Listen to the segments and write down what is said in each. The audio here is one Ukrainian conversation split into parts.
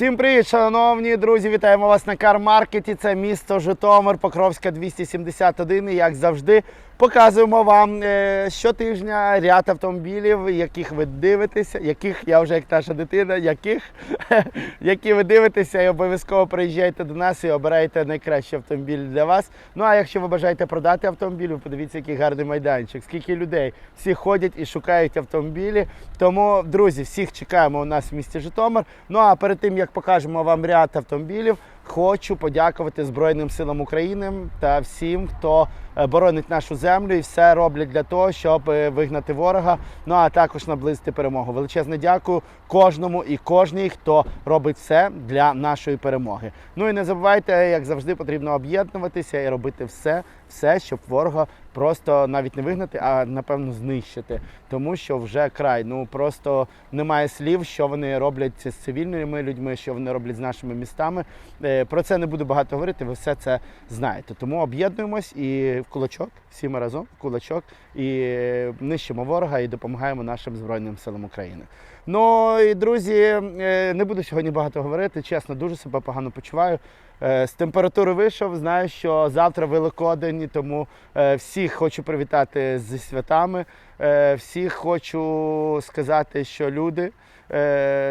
Всім привіт, шановні друзі! Вітаємо вас на Кармаркеті. Це місто Житомир, Покровська 271. І як завжди, показуємо вам е, щотижня ряд автомобілів, яких ви дивитеся, яких я вже як наша дитина, яких які ви дивитеся, і обов'язково приїжджайте до нас і обирайте найкращий автомобіль для вас. Ну а якщо ви бажаєте продати автомобіль, подивіться, який гарний майданчик, скільки людей всі ходять і шукають автомобілі. Тому, друзі, всіх чекаємо у нас в місті Житомир. Ну а перед тим як покажемо вам ряд автомобілів, хочу подякувати Збройним силам України та всім, хто е, боронить нашу землю і все роблять для того, щоб е, вигнати ворога. Ну а також наблизити перемогу. Величезне дякую кожному і кожній, хто робить все для нашої перемоги. Ну і не забувайте, як завжди, потрібно об'єднуватися і робити все, все, щоб ворога просто навіть не вигнати, а напевно знищити. Тому що вже край. Ну просто немає слів, що вони роблять з цивільними людьми, що вони роблять з нашими містами. Е, Про це не буду багато говорити, ви все це знаєте. Тому об'єднуємось і в кулачок, всі ми разом в кулачок, і нищимо ворога і допомагаємо нашим Збройним силам України. Ну і друзі, е, не буду сьогодні багато говорити. Чесно, дуже себе погано почуваю. Е, З температури вийшов, знаю, що завтра Великодень, тому е, всіх хочу привітати зі святами. Е, Всіх хочу сказати, що люди,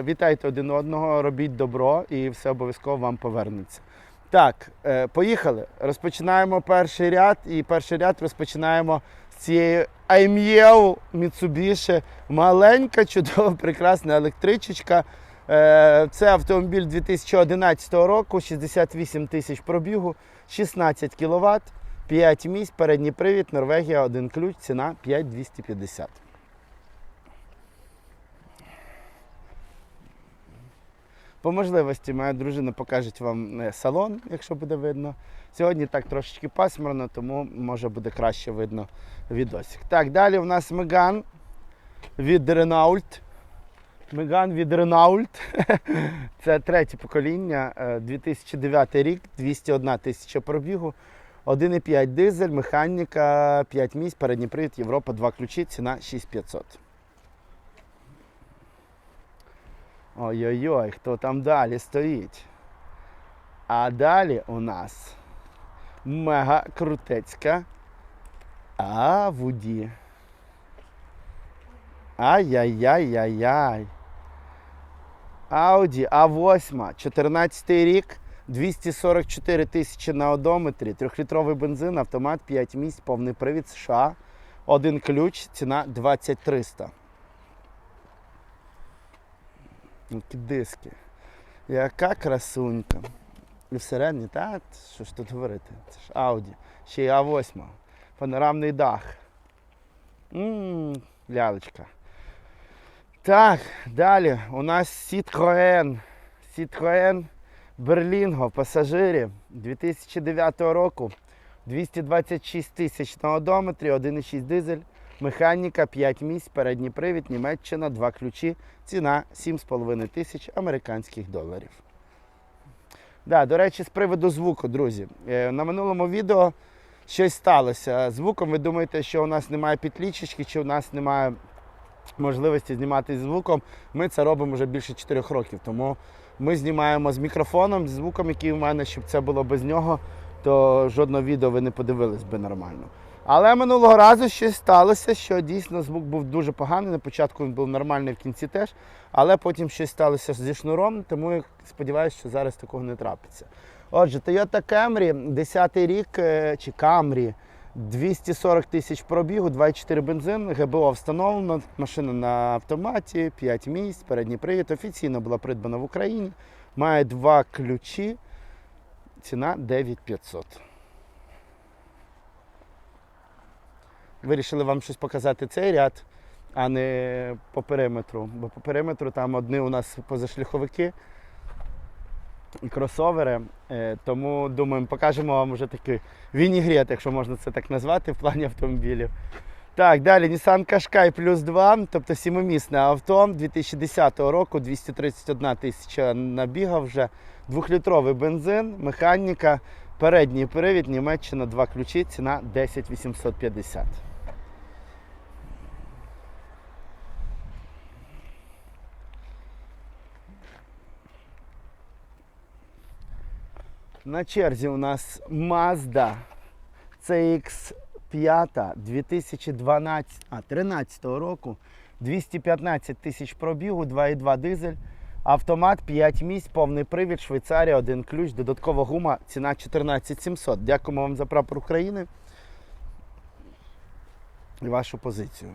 вітайте один одного, робіть добро і все обов'язково вам повернеться. Так, поїхали. Розпочинаємо перший ряд, і перший ряд розпочинаємо з цієї Айм'єу Mitsubishi. Маленька, чудова, прекрасна електричечка. Е, Це автомобіль 2011 року, 68 тисяч пробігу, 16 кВт, 5 місць, передній привід, Норвегія, один ключ, ціна 5250. По можливості моя дружина покаже вам е, салон, якщо буде видно. Сьогодні так трошечки пасмурно, тому може буде краще видно відосик. Так, далі у нас Меган від Renault. Меган від Renault. Це третє покоління, е, 2009 рік, 201 тисяча пробігу. 1,5 дизель, механіка, 5 місць, передній привід, Європа, 2 ключі, ціна 6500. Ой-ой-ой, хто там далі стоїть? А далі у нас мега крутецька Авуді. Ай-яй-яй-яй-яй. Ауді А8, 14 рік, 244 тисячі на одометрі, 3-літровий бензин, автомат, 5 місць, повний привід США, один ключ, ціна 20300. Які диски. Яка красунька. І всередині, та що ж тут говорити? Це ж Ауді. Ще й А8. Панорамний дах. Ммм, лялечка. Так, далі у нас Citroën. Citroën Berlingo пасажирі 2009 року. 226 тисяч на одометрі, 1,6 дизель, механіка, 5 місць, передній привід, Німеччина, 2 ключі, ціна 7,5 тисяч американських доларів. Да, до речі, з приводу звуку, друзі. Е, На минулому відео щось сталося. Звуком ви думаєте, що у нас немає підлічечки, чи у нас немає можливості знімати зі звуком. Ми це робимо вже більше 4 років. Тому ми знімаємо з мікрофоном, з звуком, який у мене, щоб це було без нього, то жодного відео ви не подивились би нормально. Але минулого разу щось сталося, що дійсно звук був дуже поганий. На початку він був нормальний, в кінці теж, але потім щось сталося зі шнуром, тому я сподіваюся, що зараз такого не трапиться. Отже, Toyota Camry, 10 рік е, чи Camry, 240 тисяч пробігу, 2,4 бензин, ГБО встановлено, машина на автоматі, 5 місць, передній привід. Офіційно була придбана в Україні. Має два ключі. Ціна 9500. Вирішили вам щось показати цей ряд, а не по периметру. Бо по периметру там одні у нас позашляховики і кросовери. Е, Тому думаємо, покажемо вам вже такий вінігрет, якщо можна це так назвати, в плані автомобілів. Так, далі Nissan Qashqai плюс 2, тобто сімимісне авто 2010 року, 231 тисяча набігав вже, двохлітровий бензин, механіка, передній привід, Німеччина, два ключі, ціна 10 На черзі у нас Mazda CX5 2012, а 13 року. 215 тисяч пробігу, 2,2 дизель. Автомат 5 місць, повний привід, Швейцарія, один ключ, додаткова гума, ціна 14 700. Дякуємо вам за прапор України і вашу позицію.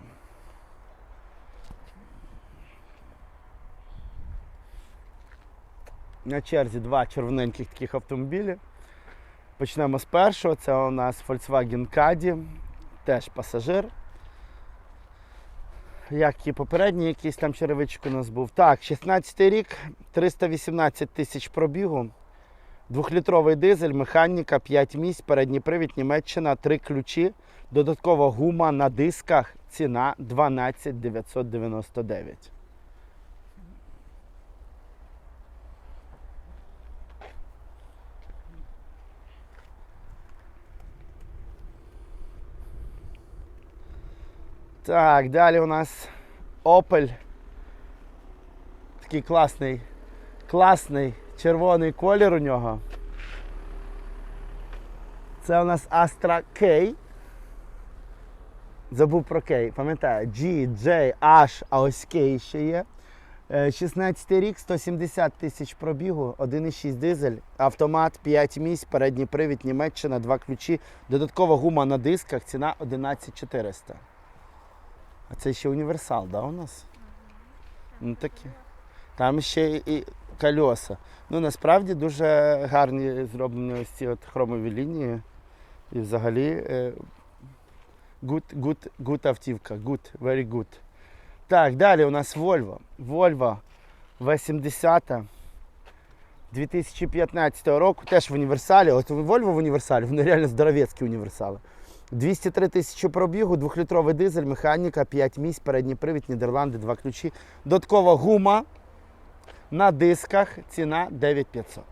На черзі два червоненьких таких автомобілі. Почнемо з першого. Це у нас Volkswagen Caddy, теж пасажир. Як і попередній якийсь там черевичок у нас був. Так, 16 рік, 318 тисяч пробігу. Двохлітровий дизель, механіка, 5 місць, передній привід, Німеччина, 3 ключі. Додаткова гума на дисках. Ціна 12 999. Так, далі у нас Opel. Такий класний, класний червоний колір у нього. Це у нас Astra K. Забув про K, пам'ятаю, G, J, H, а ось K ще є. Е, 16 рік, 170 тисяч пробігу, 1,6 дизель, автомат 5 місць, передній привід, Німеччина, 2 ключі, додаткова гума на дисках, ціна 11400. А це ще універсал, да, у нас? Ну такі. Там ще і- кольоса. Ну насправді дуже гарні зроблені ось ці от хромові лінії. І взагалі е, good, good, good автівка. Good, very good. Так, далі у нас Volvo. Volvo V70 2015 року, теж в універсалі. От Volvo в універсалі, вони реально здоровецькі універсали. 203 тисячі пробігу, двохлітровий дизель, механіка, 5 місць, передній привід, Нідерланди, 2 ключі. Додаткова гума на дисках, ціна 9500.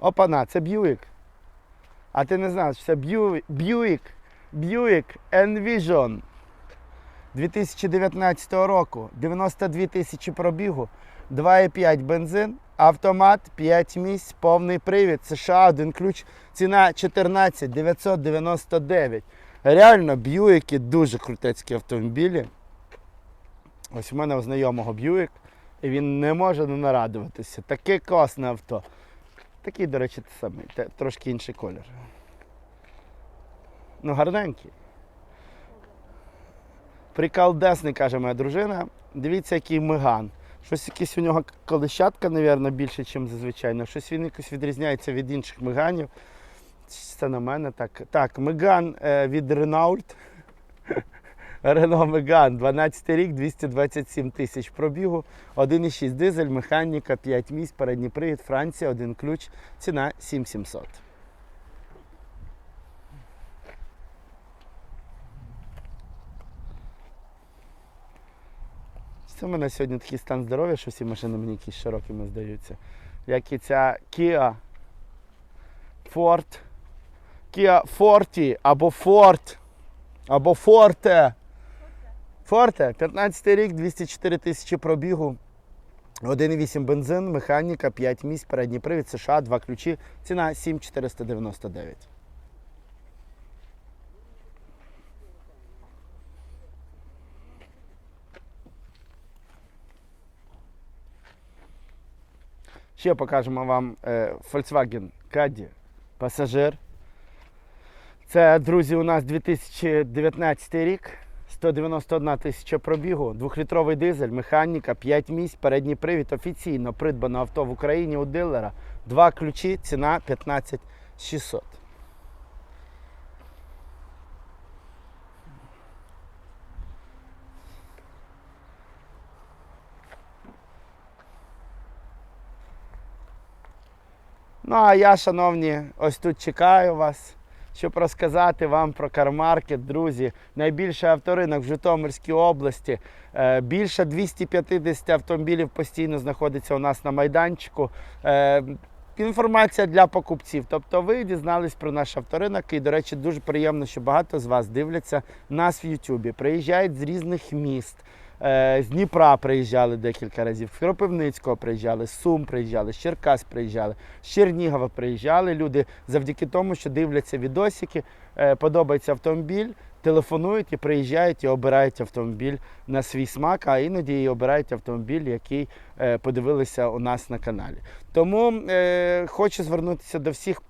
Опана. Це Бьюік. А ти не знаєш, це Бьюік, Бьюік, Бьюік Envision 2019 року. 92 тисячі пробігу, 2,5 бензин, автомат, 5 місць, повний привід, США, один ключ, ціна 14 999. Реально, Бьюіки дуже крутецькі автомобілі. Ось у мене у знайомого Бьюік, і він не може не нарадуватися. Таке класне авто. Такий, до речі, те самий, трошки інший колір. Ну, гарненький. Приколдесний, каже моя дружина. Дивіться, який миган. Щось якийсь у нього колищатка, мабуть, більше, ніж зазвичай. Щось він якось відрізняється від інших миганів. Це на мене так. Так, миган е, від Renault. Рено Меган, 12 рік, 227 тисяч пробігу, 1,6 дизель, механіка, 5 місць, передній привід, Франція, один ключ, ціна 7700. В мене сьогодні такий стан здоров'я, що всі машини мені якісь широкими здаються. Як і ця Kia Ford, Kia Forte або Ford, або Forte. Форте, 15 рік, 204 тисячі пробігу, 1,8 бензин, механіка, 5 місць, передній привід, США, 2 ключі, ціна 7,499. Ще покажемо вам е, Volkswagen Caddy пасажир. Це, друзі, у нас 2019 рік. 191 тисяча пробігу, двохлітровий дизель, механіка, 5 місць, передній привід, офіційно придбано авто в Україні у дилера. Два ключі, ціна 15 600. Ну а я, шановні, ось тут чекаю вас, щоб розказати вам про кармаркет, друзі. Найбільший авторинок в Житомирській області. Е, Більше 250 автомобілів постійно знаходиться у нас на майданчику. Е, інформація для покупців. Тобто ви дізнались про наш авторинок. І, до речі, дуже приємно, що багато з вас дивляться нас в Ютубі. Приїжджають з різних міст. Е, З Дніпра приїжджали декілька разів, з Кропивницького приїжджали, з Сум приїжджали, з Черкас приїжджали, з Чернігова приїжджали люди завдяки тому, що дивляться відосики, е, подобається автомобіль, телефонують і приїжджають і обирають автомобіль на свій смак, а іноді і обирають автомобіль, який е, подивилися у нас на каналі. Тому хочу звернутися до всіх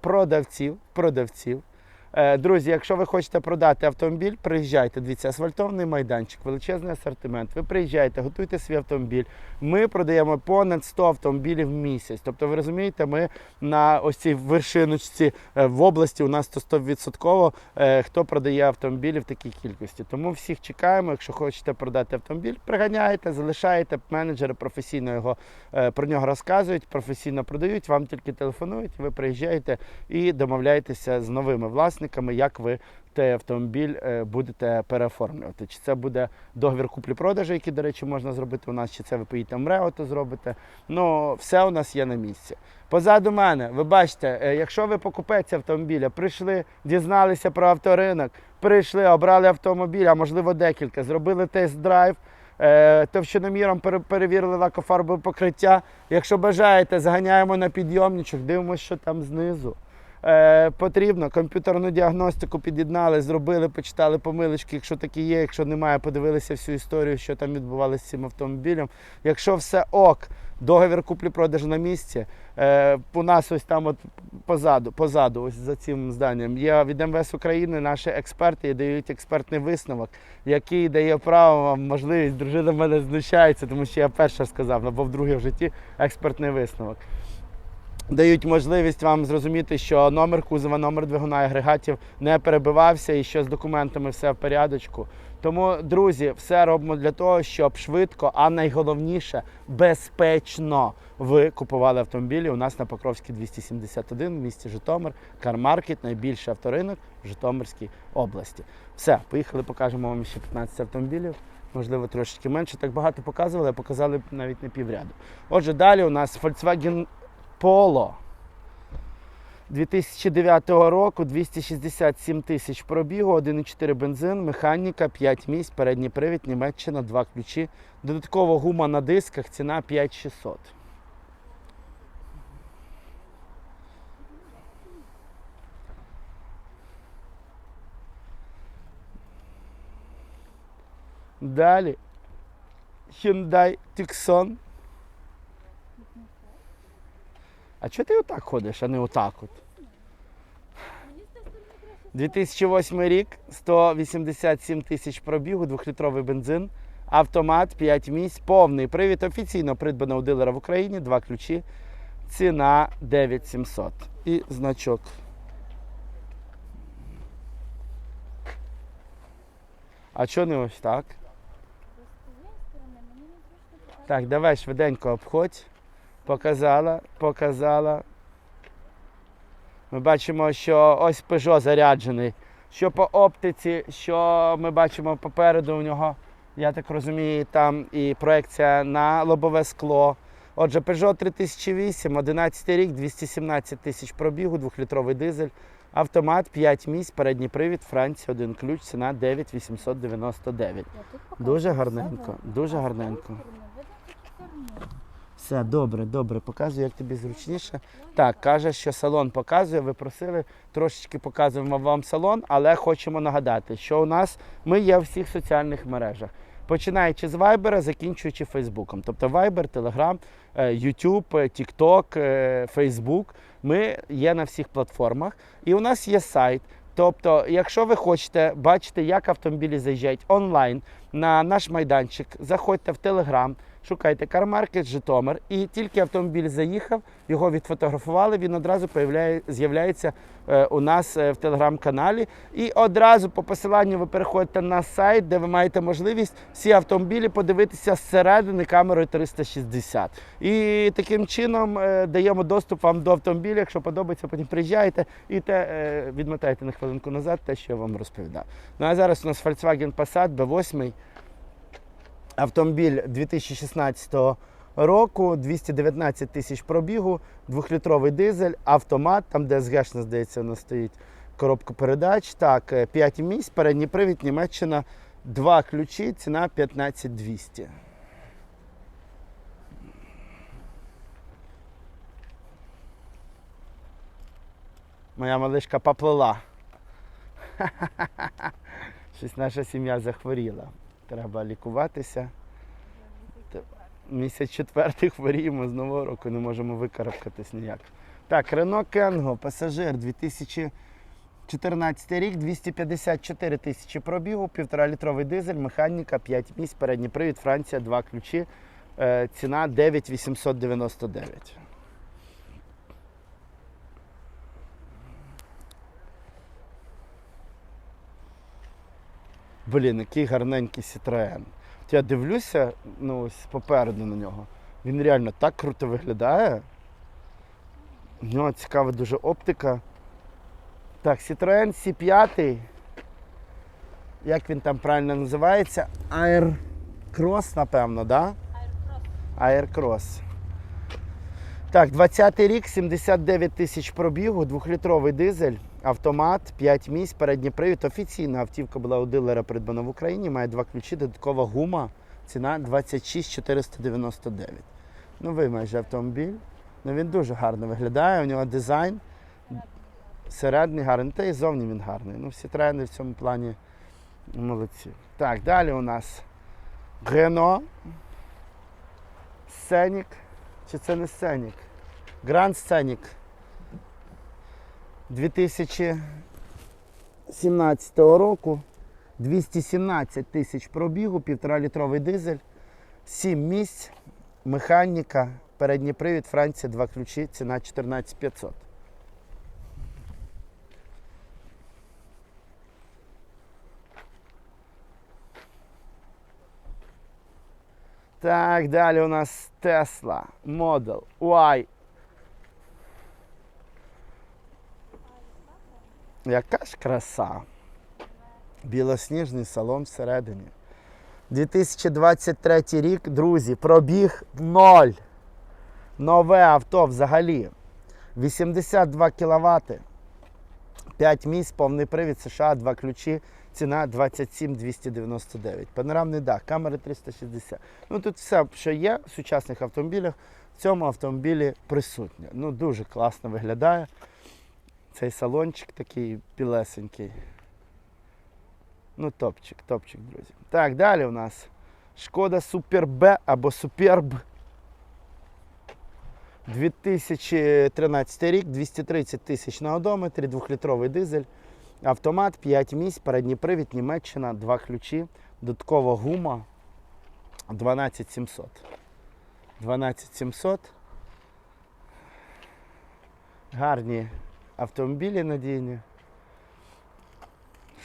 продавців. продавців. Е, Друзі, якщо ви хочете продати автомобіль, приїжджайте. Дивіться, асфальтований майданчик, величезний асортимент. Ви приїжджаєте, готуйте свій автомобіль. Ми продаємо понад 100 автомобілів в місяць. Тобто, ви розумієте, ми на ось цій вершиночці е, в області у нас то 100% е, хто продає автомобілі в такій кількості. Тому всіх чекаємо. Якщо хочете продати автомобіль, приганяєте, залишаєте менеджери професійно його про нього розказують, професійно продають. Вам тільки телефонують. Ви приїжджаєте і домовляєтеся з новими власниками, як ви той автомобіль е, будете переоформлювати. Чи це буде договір куплі-продажу, який, до речі, можна зробити у нас, чи це ви поїдете в МРЕО, то зробите. Ну, все у нас є на місці. Позаду мене, ви бачите, е, якщо ви покупець автомобіля, прийшли, дізналися про авторинок, прийшли, обрали автомобіль, а можливо декілька, зробили тест-драйв. е, Товщиноміром пере- перевірили лакофарбове покриття. Якщо бажаєте, заганяємо на підйомничок, дивимося, що там знизу. Е, потрібно комп'ютерну діагностику під'єднали, зробили, почитали помилочки, якщо такі є, якщо немає, подивилися всю історію, що там відбувалося з цим автомобілем. Якщо все ок, договір куплі-продажу на місці. Е, у нас ось там, от позаду, позаду, ось за цим зданням, є від МВС України наші експерти і дають експертний висновок, який дає право вам можливість. Дружина в мене знущається, тому що я перше сказав, або вдруге в житті експертний висновок дають можливість вам зрозуміти, що номер кузова, номер двигуна і агрегатів не перебивався і що з документами все в порядочку. Тому, друзі, все робимо для того, щоб швидко, а найголовніше безпечно ви купували автомобілі у нас на Покровській 271 в місті Житомир, Кармаркет, найбільший авторинок в Житомирській області. Все, поїхали, покажемо вам ще 15 автомобілів. Можливо, трошечки менше. Так багато показували, а показали навіть не півряду. Отже, далі у нас Volkswagen Polo 2009 року 267 тисяч пробігу, 1,4 бензин, механіка, 5 місць, передній привід, Німеччина, 2 ключі. Додатково гума на дисках, ціна 5600. Далі Hyundai Tucson А чого ти отак ходиш, а не отак от? 2008 рік, 187 тисяч пробігу, 2-літровий бензин, автомат, 5 місць, повний привід, офіційно придбано у дилера в Україні, два ключі, ціна 9700. І значок. А чого не ось так? Так, давай швиденько обходь. Показала, показала. Ми бачимо, що ось Peugeot заряджений. Що по оптиці, що ми бачимо попереду у нього, я так розумію, там і проекція на лобове скло. Отже, Peugeot 3008, 11 рік, 217 тисяч пробігу, 2-літровий дизель, автомат, 5 місць, передній привід, Франція, один ключ, ціна 9899. Дуже гарненько, дуже гарненько. Все, добре, добре, показую, як тобі зручніше. Так, каже, що салон показує. Ви просили, трошечки показуємо вам салон, але хочемо нагадати, що у нас ми є у всіх соціальних мережах. Починаючи з Viber, закінчуючи Фейсбуком. Тобто Viber, Telegram, YouTube, TikTok, Facebook. Ми є на всіх платформах. І у нас є сайт. Тобто, якщо ви хочете бачити, як автомобілі заїжджають онлайн на наш майданчик, заходьте в Telegram, шукайте CarMarket Житомир, і тільки автомобіль заїхав, його відфотографували, він одразу з'являється е, у нас е, в телеграм-каналі. І одразу по посиланню ви переходите на сайт, де ви маєте можливість всі автомобілі подивитися зсередини камерою 360. І таким чином е, даємо доступ вам до автомобіля. Якщо подобається, потім приїжджаєте і те відмотаєте на хвилинку назад те, що я вам розповідав. Ну а зараз у нас Volkswagen Passat B8. Автомобіль 2016 року, 219 тисяч пробігу, двохлітровий дизель, автомат, там де СГшна, здається, воно стоїть, коробка передач. Так, 5 місць, передній привід, Німеччина, два ключі, ціна 15200. Моя малишка поплила. Щось наша сім'я захворіла. Треба лікуватися. Місяць четвертий хворіємо з нового року, не можемо викарабкатись ніяк. Так, Рено Кенго, пасажир 2014 рік, 254 тисячі пробігу, 1,5 літровий дизель, механіка, 5 місць, передній привід, Франція, 2 ключі. Е, Ціна 9899. Блін, який гарненький Citroen. От Я дивлюся, ну ось попереду на нього. Він реально так круто виглядає. У нього цікава дуже оптика. Так, Citroen C5. Як він там правильно називається? Air Cross, напевно? Да? Air Cross. Так, 20-й рік, 79 тисяч пробігу, двохлітровий дизель, автомат, 5 місць, передній привід. Офіційна автівка була у дилера придбана в Україні, має два ключі, додаткова гума, ціна 26 499. Новий майже автомобіль. Ну, він дуже гарно виглядає, у нього дизайн середній гарний, та і зовні він гарний. Ну, всі тренди в цьому плані молодці. Так, далі у нас Рено, Сценік. Чи це не Сценік? Гранд Сценік. 2017 року. 217 тисяч пробігу, 1,5 літровий дизель, 7 місць, механіка, передній привід, Франція, два ключі, ціна 14500. Так, далі у нас Tesla Model Y. Яка ж краса. Білосніжний салон всередині. 2023 рік, друзі, пробіг ноль. Нове авто взагалі. 82 кВт. 5 місць, повний привід США, 2 ключі, ціна 27 299. Панорамний дах, камери 360. Ну тут все, що є в сучасних автомобілях, в цьому автомобілі присутнє. Ну дуже класно виглядає. Цей салончик такий білесенький. Ну, топчик, топчик, друзі. Так, далі у нас Шкода Супер Б або Суперб. 2013 рік, 230 тисяч на одометрі, двохлітровий дизель, автомат, 5 місць, передній привід, Німеччина, два ключі, додаткова гума 12700. 12700. Гарні автомобілі надійні.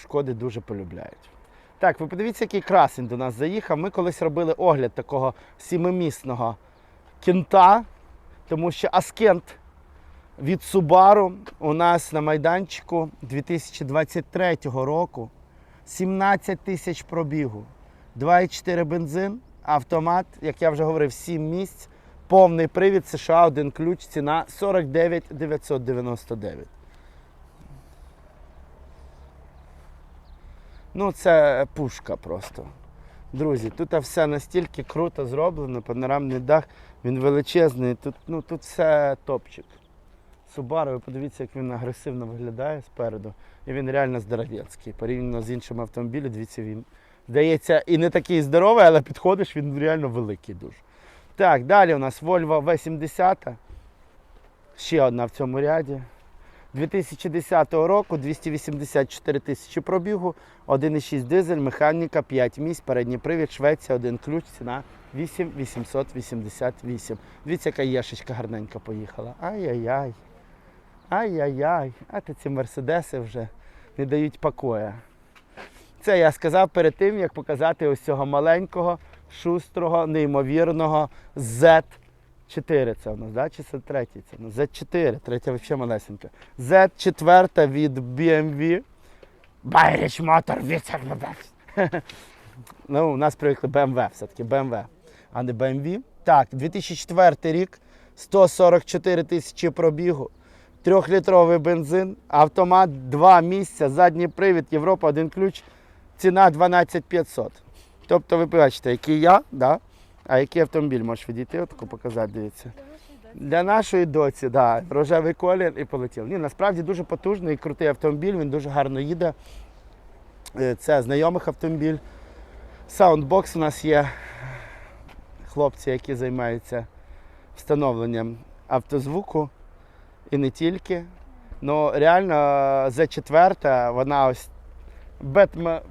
Шкоди дуже полюбляють. Так, ви подивіться, який красень до нас заїхав. Ми колись робили огляд такого сімимісного кінта, тому що Аскент від Subaru у нас на майданчику 2023 року 17 тисяч пробігу, 2,4 бензин, автомат, як я вже говорив, 7 місць, повний привід США, один ключ, ціна 49 999. Ну, це пушка просто. Друзі, тут все настільки круто зроблено, панорамний дах, він величезний, тут, ну, тут все топчик. Subaru, ви подивіться, як він агресивно виглядає спереду. І він реально здоровецький. Порівняно з іншим автомобілем, дивіться, він здається і не такий здоровий, але підходиш, він реально великий дуже. Так, далі у нас Volvo V70. Ще одна в цьому ряді. 2010 року 284 тисячі пробігу, 1,6 дизель, механіка, 5 місць, передній привід, Швеція, один ключ, ціна 8888. Дивіться, яка єшечка гарненька поїхала. Ай-яй-яй. Ай-яй-яй. А то ці мерседеси вже не дають покоя. Це я сказав перед тим, як показати ось цього маленького, шустрого, неймовірного Z4 це у нас, да? чи це третій? Це у нас Z4, третя взагалі малесенька. Z4 від BMW. Байріч Мотор Ну, у нас привикли BMW, все-таки BMW, а не BMW. Так, 2004 рік, 144 тисячі пробігу, трьохлітровий бензин, автомат, два місця, задній привід, Європа, один ключ, ціна 12 500. Тобто ви бачите, який я, да? а який автомобіль можеш відійти, отаку показати, дивіться. Для нашої доці, да, рожевий колір і полетів. Ні, насправді дуже потужний і крутий автомобіль, він дуже гарно їде. Е, Це знайомих автомобіль. Саундбокс у нас є хлопці, які займаються встановленням автозвуку і не тільки. Ну, реально, за четверта вона ось Бетме...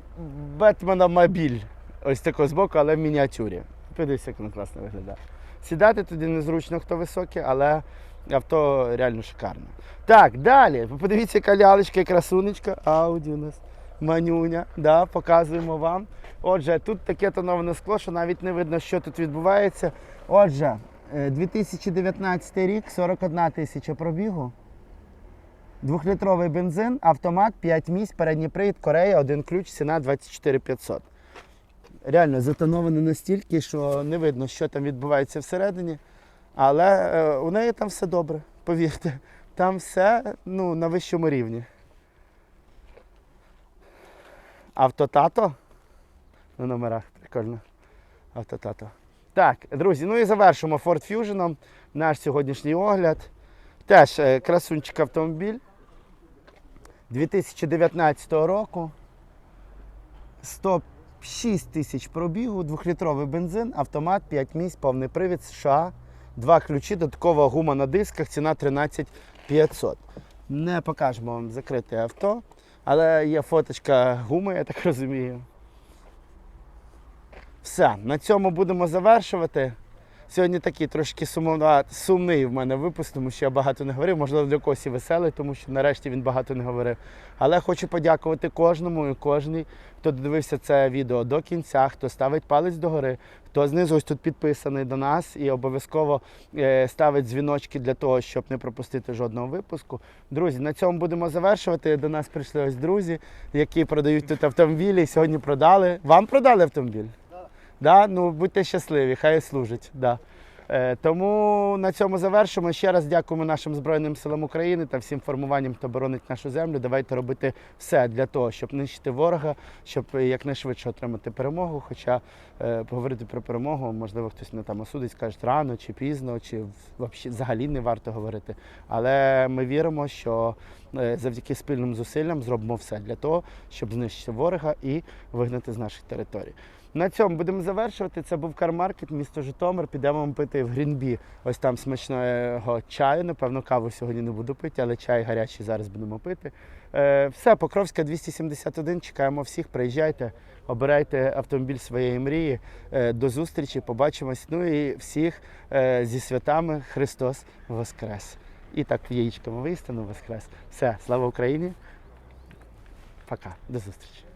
Бетменомобіль. Ось такого збоку, але в мініатюрі. Подивіться, як воно класно виглядає. Сідати туди незручно, хто високий, але авто реально шикарне. Так, далі. Подивіться, яка лялечка і красунечка. Ауді у нас. Манюня. Да, показуємо вам. Отже, тут таке тоноване скло, що навіть не видно, що тут відбувається. Отже, е, 2019 рік, 41 тисяча пробігу. Двохлітровий бензин, автомат, 5 місць, передній привід, Корея, один ключ, ціна 24 500. Реально затоновано настільки, що не видно, що там відбувається всередині. Але е, у неї там все добре, повірте. Там все ну, на вищому рівні. Автотато на номерах, прикольно. Автотато. Так, друзі, ну і завершимо Ford Fusion наш сьогоднішній огляд. Теж е, красунчик автомобіль 2019 року. 106 тисяч пробігу, двохлітровий бензин, автомат, 5 місць, повний привід США, два ключі, додаткова гума на дисках, ціна 13 500. Не покажемо вам закрите авто, але є фоточка гуми, я так розумію. Все, на цьому будемо завершувати. Сьогодні такий трошки сумова- сумний в мене випуск, тому що я багато не говорив. Можливо, для когось і веселий, тому що нарешті він багато не говорив. Але хочу подякувати кожному і кожній, хто додивився це відео до кінця, хто ставить палець догори, хто знизу ось тут підписаний до нас і обов'язково е, ставить дзвіночки для того, щоб не пропустити жодного випуску. Друзі, на цьому будемо завершувати. До нас прийшли ось друзі, які продають тут автомобілі. Сьогодні продали. Вам продали автомобіль? Да? Ну, будьте щасливі, хай служить. Да. Е, тому на цьому завершимо. Ще раз дякуємо нашим Збройним силам України та всім формуванням, хто боронить нашу землю. Давайте робити все для того, щоб нищити ворога, щоб якнайшвидше отримати перемогу. Хоча е, поговорити про перемогу, можливо, хтось не там осудить, скаже рано чи пізно, чи взагалі взагалі не варто говорити. Але ми віримо, що е, завдяки спільним зусиллям зробимо все для того, щоб знищити ворога і вигнати з наших територій. На цьому будемо завершувати. Це був Кармаркет, місто Житомир. Підемо пити в Грінбі. Ось там смачного чаю. Напевно, каву сьогодні не буду пити, але чай гарячий зараз будемо пити. Е, все, Покровська 271. Чекаємо всіх. Приїжджайте, обирайте автомобіль своєї мрії. Е, до зустрічі, побачимось. Ну і всіх е, зі святами Христос Воскрес! І так яєчками виїстину Воскрес. Все, слава Україні! Пока, до зустрічі.